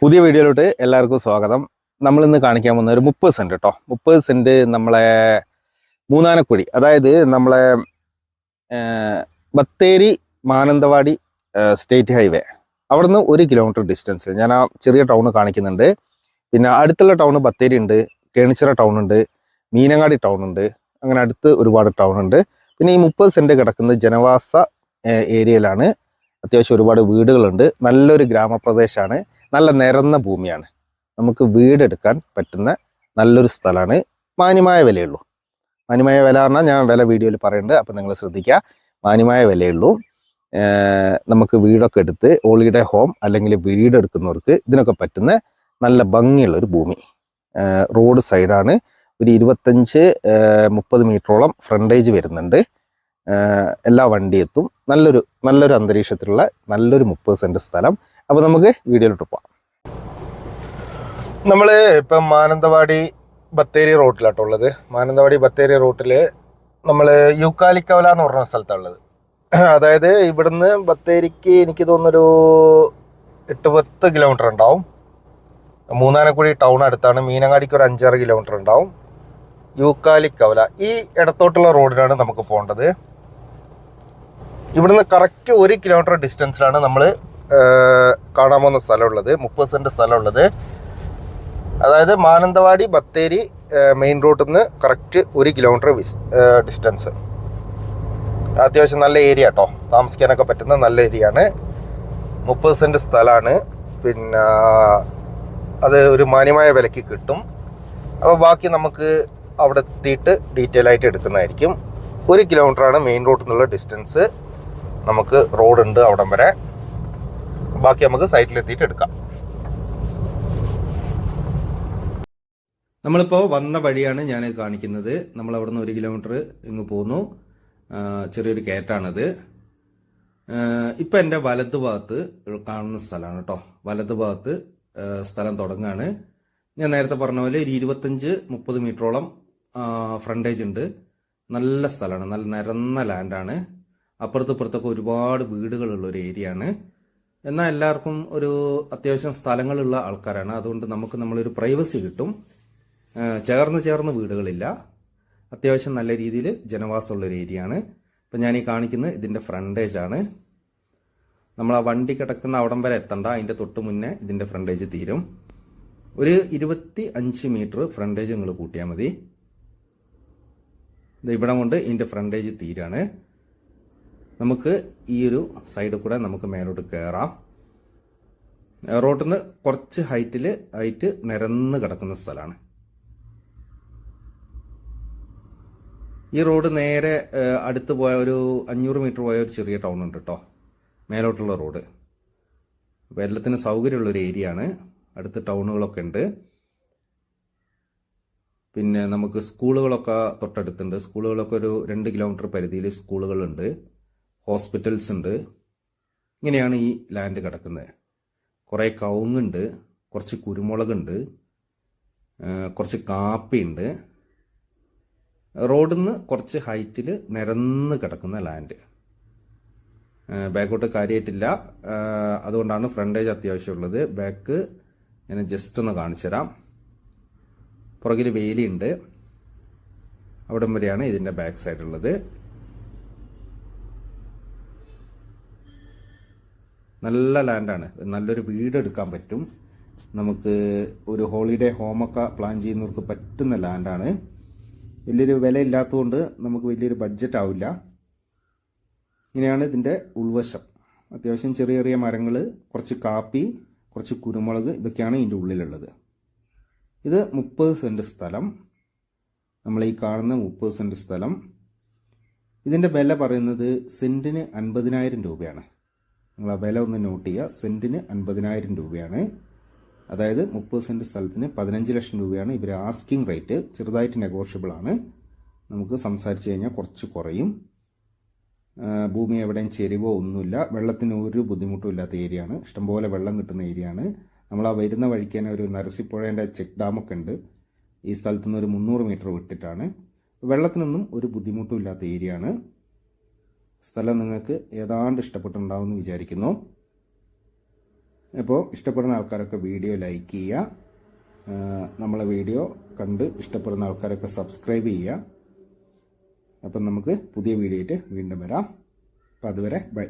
പുതിയ വീഡിയോയിലോട്ട് എല്ലാവർക്കും സ്വാഗതം. നമ്മൾ ഇന്ന് കാണിക്കാൻ പോകുന്ന ഒരു മുപ്പത് സെന്റ് കേട്ടോ മുപ്പത് സെന്റ് നമ്മളെ മൂന്നാനക്കുഴി അതായത് നമ്മളെ ബത്തേരി മാനന്തവാടി സ്റ്റേറ്റ് ഹൈവേ. അവിടുന്ന് ഒരു കിലോമീറ്റർ ഡിസ്റ്റൻസിൽ ഞാൻ ആ ചെറിയ ടൗൺ കാണിക്കുന്നുണ്ട്. പിന്നെ അടുത്തുള്ള ടൗൺ ബത്തേരി ഉണ്ട് കേണിച്ചിറ ടൗൺ ഉണ്ട് മീനങ്ങാടി ടൗൺ ഉണ്ട് അങ്ങനെ അടുത്ത് ഒരുപാട് ടൗൺ ഉണ്ട്. പിന്നെ ഈ മുപ്പത് സെന്റ് കിടക്കുന്നത് ജനവാസ ഏരിയയിലാണ്. അത്യാവശ്യം ഒരുപാട് വീടുകളുണ്ട്. നല്ലൊരു ഗ്രാമപ്രദേശമാണ് നല്ല നിരന്ന ഭൂമിയാണ്. നമുക്ക് വീടെടുക്കാൻ പറ്റുന്ന നല്ലൊരു സ്ഥലമാണ് മാന്യമായ വിലയുള്ളൂ. മാന്യമായ വില പറഞ്ഞാൽ ഞാൻ വില വീഡിയോയിൽ പറയുന്നുണ്ട് അപ്പം നിങ്ങൾ ശ്രദ്ധിക്കുക. മാന്യമായ വിലയുള്ളൂ. നമുക്ക് വീടൊക്കെ എടുത്ത് ഹോളിഡേ ഹോം അല്ലെങ്കിൽ വീടെടുക്കുന്നവർക്ക് ഇതിനൊക്കെ പറ്റുന്ന നല്ല ഭംഗിയുള്ള ഒരു ഭൂമി. റോഡ് സൈഡാണ്. ഒരു ഇരുപത്തഞ്ച് മുപ്പത് മീറ്ററോളം ഫ്രണ്ടേജ് വരുന്നുണ്ട്. എല്ലാ വണ്ടി എത്തും നല്ലൊരു നല്ലൊരു അന്തരീക്ഷത്തിലുള്ള നല്ലൊരു മുപ്പത് സെന്റ് സ്ഥലം. അപ്പോൾ നമുക്ക് വീഡിയോയിലോട്ട് പോവാം. നമ്മൾ ഇപ്പം മാനന്തവാടി ബത്തേരി റോട്ടിലാട്ടോ ഉള്ളത്. മാനന്തവാടി ബത്തേരി റോട്ടിൽ നമ്മൾ യൂക്കാലിക്കവല എന്ന് പറഞ്ഞ സ്ഥലത്താണ് ഉള്ളത്. അതായത് ഇവിടുന്ന് ബത്തേരിക്ക് എനിക്ക് തോന്നുന്നൊരു എട്ട് പത്ത് കിലോമീറ്റർ ഉണ്ടാവും. മൂന്നാനക്കുഴി ടൗൺ അടുത്താണ്. മീനങ്ങാടിക്ക് ഒരു അഞ്ചാറ് കിലോമീറ്റർ ഉണ്ടാവും. യൂക്കാലിക്കവല ഈ ഇടത്തോട്ടുള്ള റോഡിലാണ് നമുക്ക് പോകേണ്ടത്. ഇവിടുന്ന് കറക്റ്റ് ഒരു കിലോമീറ്റർ ഡിസ്റ്റൻസിലാണ് നമ്മൾ കാണാൻ പോകുന്ന സ്ഥലമുള്ളത്. മുപ്പത് സെന്റ് സ്ഥലമുള്ളത്. അതായത് മാനന്തവാടി ബത്തേരി മെയിൻ റോഡിൽ നിന്ന് കറക്റ്റ് ഒരു കിലോമീറ്റർ ഡിസ്റ്റൻസ് അത്യാവശ്യം നല്ല ഏരിയ കേട്ടോ താമസിക്കാനൊക്കെ പറ്റുന്ന നല്ല ഏരിയ ആണ്. മുപ്പത് സെന്റ് സ്ഥലമാണ് പിന്നെ അത് ഒരു മാന്യമായ വിലയ്ക്ക് കിട്ടും. അപ്പോൾ ബാക്കി നമുക്ക് അവിടെ എത്തിയിട്ട് ഡീറ്റെയിൽ ആയിട്ട് എടുക്കുന്നതായിരിക്കും. ഒരു കിലോമീറ്ററാണ് മെയിൻ റോഡിൽ നിന്നുള്ള ഡിസ്റ്റൻസ് നമുക്ക് റോഡുണ്ട് അവിടം വരെ. ബാക്കി നമുക്ക് സൈറ്റിലെത്തിയിട്ട് എടുക്കാം. നമ്മളിപ്പോൾ വന്ന വഴിയാണ് ഞാൻ കാണിക്കുന്നത്. നമ്മൾ അവിടെ നിന്ന് ഒരു കിലോമീറ്റർ ഇങ്ങ് പോന്നു. ചെറിയൊരു കയറ്റാണിത് ഇപ്പം എന്റെ വലത് ഭാഗത്ത് കാണുന്ന സ്ഥലമാണ് കേട്ടോ. വലത് ഭാഗത്ത് സ്ഥലം തുടങ്ങുകയാണ് ഞാൻ നേരത്തെ പറഞ്ഞ പോലെ ഒരു ഇരുപത്തഞ്ച് മുപ്പത് മീറ്ററോളം ഫ്രണ്ടേജ് ഉണ്ട്. നല്ല സ്ഥലമാണ്. നല്ല നിരന്ന ലാൻഡാണ് അപ്പുറത്തും ഇപ്പുറത്തൊക്കെ ഒരുപാട് വീടുകളുള്ള ഒരു ഏരിയ ആണ് എന്നാൽ എല്ലാവർക്കും ഒരു അത്യാവശ്യം സ്ഥലങ്ങളുള്ള ആൾക്കാരാണ്. അതുകൊണ്ട് നമുക്ക് നമ്മളൊരു പ്രൈവസി കിട്ടും. ചേർന്ന് ചേർന്ന് വീടുകളില്ല. അത്യാവശ്യം നല്ല രീതിയിൽ ജനവാസമുള്ള ഒരു ഏരിയ ആണ് ഇപ്പം ഞാൻ ഈ കാണിക്കുന്നത് ഇതിന്റെ ഫ്രണ്ടേജ് ആണ് നമ്മൾ ആ വണ്ടി കിടക്കുന്ന അവിടം വരെ എത്തണ്ട. അതിന്റെ തൊട്ട് മുന്നേ ഇതിന്റെ ഫ്രണ്ടേജ് തീരും. ഒരു ഇരുപത്തി അഞ്ച് മീറ്റർ ഫ്രണ്ടേജ് നിങ്ങൾ കൂട്ടിയാൽ മതി. ഇവിടം കൊണ്ട് ഇതിന്റെ ഫ്രണ്ടേജ് തീരാണ്. നമുക്ക് ഈ ഒരു സൈഡിൽ കൂടെ നമുക്ക് മേലോട്ട് കയറാം റോട്ടിൽ കുറച്ച് ഹൈറ്റിൽ ആയിട്ട് നിരന്ന് കിടക്കുന്ന സ്ഥലമാണ് ഈ റോഡ് നേരെ അടുത്ത് പോയ ഒരു അഞ്ഞൂറ് മീറ്റർ പോയ ഒരു ചെറിയ ടൗൺ ഉണ്ട് കേട്ടോ മേലോട്ടുള്ള റോഡ്. അപ്പോൾ എല്ലാത്തിനും സൗകര്യമുള്ള ഒരു ഏരിയ ആണ്. അടുത്ത് ടൗണുകളൊക്കെ ഉണ്ട്. പിന്നെ നമുക്ക് സ്കൂളുകളൊക്കെ തൊട്ടടുത്തുണ്ട്. സ്കൂളുകളൊക്കെ ഒരു രണ്ട് കിലോമീറ്റർ പരിധിയിൽ സ്കൂളുകളുണ്ട്. ഹോസ്പിറ്റൽസ് ഉണ്ട്. ഇങ്ങനെയാണ് ഈ ലാൻഡ് കിടക്കുന്നത്. കുറേ കവുങ്ങുണ്ട് കുറച്ച് കുരുമുളകുണ്ട് കുറച്ച് കാപ്പിയുണ്ട്. റോഡിൽ നിന്ന് കുറച്ച് ഹൈറ്റിൽ നിരന്ന് കിടക്കുന്ന ലാൻഡ്. ബാക്കോട്ട് കാര്യമായിട്ടില്ല അതുകൊണ്ടാണ് ഫ്രണ്ടേജ് അത്യാവശ്യമുള്ളത്. ബാക്ക് ഞാൻ ജസ്റ്റ് ഒന്ന് കാണിച്ചു തരാം. പുറകിൽ വേലിയുണ്ട്. അവിടം വരെയാണ് ഇതിന്റെ ബാക്ക് സൈഡ് നല്ല ലാൻഡാണ് നല്ലൊരു വീട് എടുക്കാൻ പറ്റും. നമുക്ക് ഒരു ഹോളിഡേ ഹോമൊക്കെ പ്ലാൻ ചെയ്യുന്നവർക്ക് പറ്റുന്ന ലാൻഡാണ് വലിയൊരു വില ഇല്ലാത്തതുകൊണ്ട് നമുക്ക് വലിയൊരു ബഡ്ജറ്റ് ആവില്ല. ഇങ്ങനെയാണ് ഇതിന്റെ ഉൾവശം. അത്യാവശ്യം ചെറിയ ചെറിയ മരങ്ങൾ കുറച്ച് കാപ്പി കുറച്ച് കുരുമുളക് ഇതൊക്കെയാണ് ഇതിന്റെ ഉള്ളിലുള്ളത്. ഇത് മുപ്പത് സെന്റ് സ്ഥലം. നമ്മൾ ഈ കാണുന്ന മുപ്പത് സെന്റ് സ്ഥലം. ഇതിന്റെ വില പറയുന്നത് സെന്റിന് അൻപതിനായിരം രൂപയാണ്. നിങ്ങൾ ആ വില ഒന്ന് നോട്ട് ചെയ്യുക. സെന്റിന് അൻപതിനായിരം രൂപയാണ്. അതായത് മുപ്പത് സെന്റ് സ്ഥലത്തിന് പതിനഞ്ച് ലക്ഷം രൂപയാണ്. ഇവർ ആസ്കിങ് റേറ്റ് ചെറുതായിട്ട് നെഗോഷ്യബിൾ ആണ്. നമുക്ക് സംസാരിച്ച് കഴിഞ്ഞാൽ കുറച്ച് കുറയും. ഭൂമി എവിടെയും ചെരിവോ ഒന്നുമില്ല. വെള്ളത്തിന് ഒരു ബുദ്ധിമുട്ടും ഇല്ലാത്ത ഏരിയ ആണ്. ഇഷ്ടംപോലെ വെള്ളം കിട്ടുന്ന ഏരിയ ആണ്. നമ്മൾ ആ വരുന്ന വഴിക്ക് തന്നെ ഒരു നരസിപ്പുഴേന്റെ ചെക്ക് ഡാമൊക്കെ ഉണ്ട്. ഈ സ്ഥലത്തുനിന്ന് ഒരു മുന്നൂറ് മീറ്റർ വിട്ടിട്ടാണ്. വെള്ളത്തിനൊന്നും ഒരു ബുദ്ധിമുട്ടും ഇല്ലാത്ത ഏരിയ ആണ്. സ്ഥലം നിങ്ങൾക്ക് ഏതാണ്ട് ഇഷ്ടപ്പെട്ടുണ്ടാവും എന്ന് വിചാരിക്കുന്നു. അപ്പോൾ ഇഷ്ടപ്പെടുന്ന ആൾക്കാരൊക്കെ വീഡിയോ ലൈക്ക് ചെയ്യുക. നമ്മളെ വീഡിയോ കണ്ട് ഇഷ്ടപ്പെടുന്ന ആൾക്കാരൊക്കെ സബ്സ്ക്രൈബ് ചെയ്യുക. അപ്പം നമുക്ക് പുതിയ വീഡിയോ ആയിട്ട് വീണ്ടും വരാം. അപ്പം അതുവരെ ബൈ.